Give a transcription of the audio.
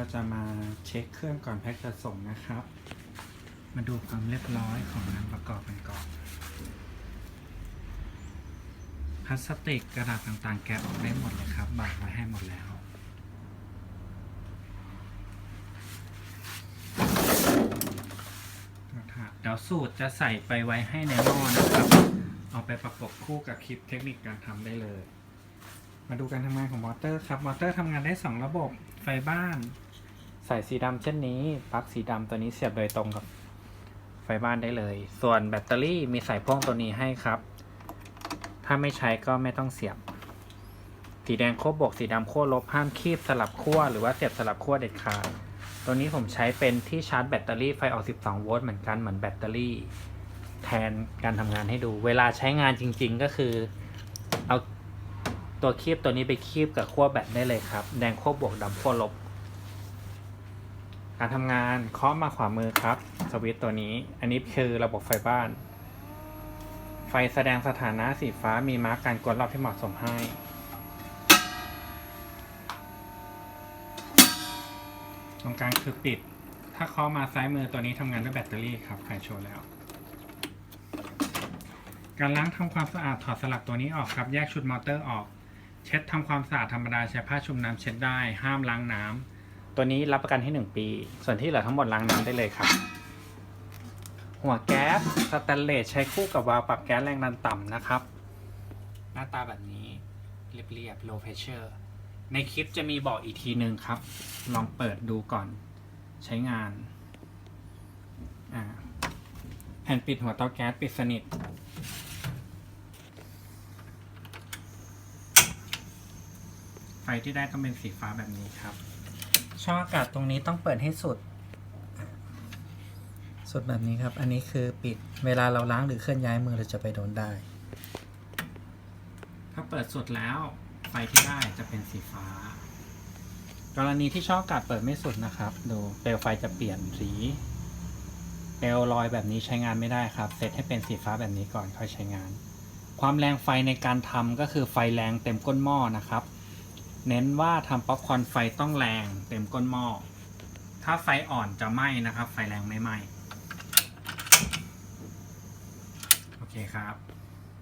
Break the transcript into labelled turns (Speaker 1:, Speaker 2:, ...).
Speaker 1: เราจะมาเช็คเครื่องก่อนแพ็คจะส่งนะครับ มาดูความเรียบร้อยของงานประกอบกันก่อน พลาสติกกระดาษต่างๆ แกะออกได้หมดเลยครับบากไว้ให้หมดแล้วเดี๋ยวสูตรจะใส่ไปไว้ให้ในหม้อนะครับ เอาไปประกบคู่กับคลิปเทคนิคการทำได้เลย มาดูการทำงานของมอเตอร์ครับ มอเตอร์ทำงานได้ 2 ระบบ ไฟบ้าน ใส่สีดำเช่นนี้ปลั๊กสีดำตัวนี้เสียบโดยตรงกับไฟบ้านได้เลย ส่วนแบตเตอรี่มีใส่พ่วงตัวนี้ให้ครับ ถ้าไม่ใช้ก็ไม่ต้องเสียบ สีแดงขั้วบวกสีดำขั้วลบห้ามคีบสลับขั้วหรือว่าเสียบสลับขั้วเด็ดขาดตัวนี้ผมใช้เป็นที่ชาร์จแบตเตอรี่ไฟออก 12 โวลต์เหมือนกันเหมือนแบตเตอรี่ แทนการทำงานให้ดู เวลาใช้งานจริง ๆ ก็คือ เอาตัวคีบตัวนี้ไปคีบกับขั้วแบตได้เลยครับ แดงขั้วบวกดำขั้วลบ การทำงานเคาะมาขวามือครับ สวิตตัวนี้ อันนี้คือระบบไฟบ้าน ไฟแสดงสถานะสีฟ้ามีมาร์กการกดรอบที่เหมาะสมให้ ตรงกลางคือปิด ถ้าเคาะมาซ้ายมือตัวนี้ทำงานด้วยแบตเตอรี่ครับใครโชว์แล้ว การล้างทำความสะอาดถอดสลักตัวนี้ออกครับ แยกชุดมอเตอร์ออก เช็ดทำความสะอาดธรรมดาใช้ผ้าชุบน้ำเช็ดได้ ห้ามล้างน้ำ ตัวนี้รับประกันให้ 1 ปี ส่วนที่เหลือทั้งหมดล้างน้ำได้เลยครับ หัวแก๊สสแตนเลสใช้คู่กับวาล์วปรับแก๊สแรงดันต่ำนะครับ หน้าตาแบบนี้เรียบๆ low pressure ในคลิปจะมีบอกอีกทีหนึ่งครับ ลองเปิดดูก่อนใช้งานแผ่นปิดหัวเตาแก๊สปิดสนิท ไฟที่ได้ต้องเป็นสีฟ้าแบบนี้ครับ ช่องอากาศตรงนี้ต้องเปิดให้สุด สุดแบบนี้ครับ อันนี้คือปิดเวลาเราล้างหรือเคลื่อนย้ายมือเราจะไปโดนได้ ถ้าเปิดสุดแล้วไฟที่ได้จะเป็นสีฟ้า กรณีที่ช่องอากาศเปิดไม่สุดนะครับ ดูเปลวไฟจะเปลี่ยนสีเปลวลอยแบบนี้ใช้งานไม่ได้ครับเซตให้เป็นสีฟ้าแบบนี้ก่อนค่อยใช้งาน ความแรงไฟในการทำก็คือไฟแรงเต็มก้นหม้อนะครับ เน้นว่าทำป๊อปคอร์นไฟต้องแรงเต็มก้นหม้อ ถ้าไฟอ่อนจะไหม้นะครับ ไฟแรงไม่ไหม้ โอเคครับ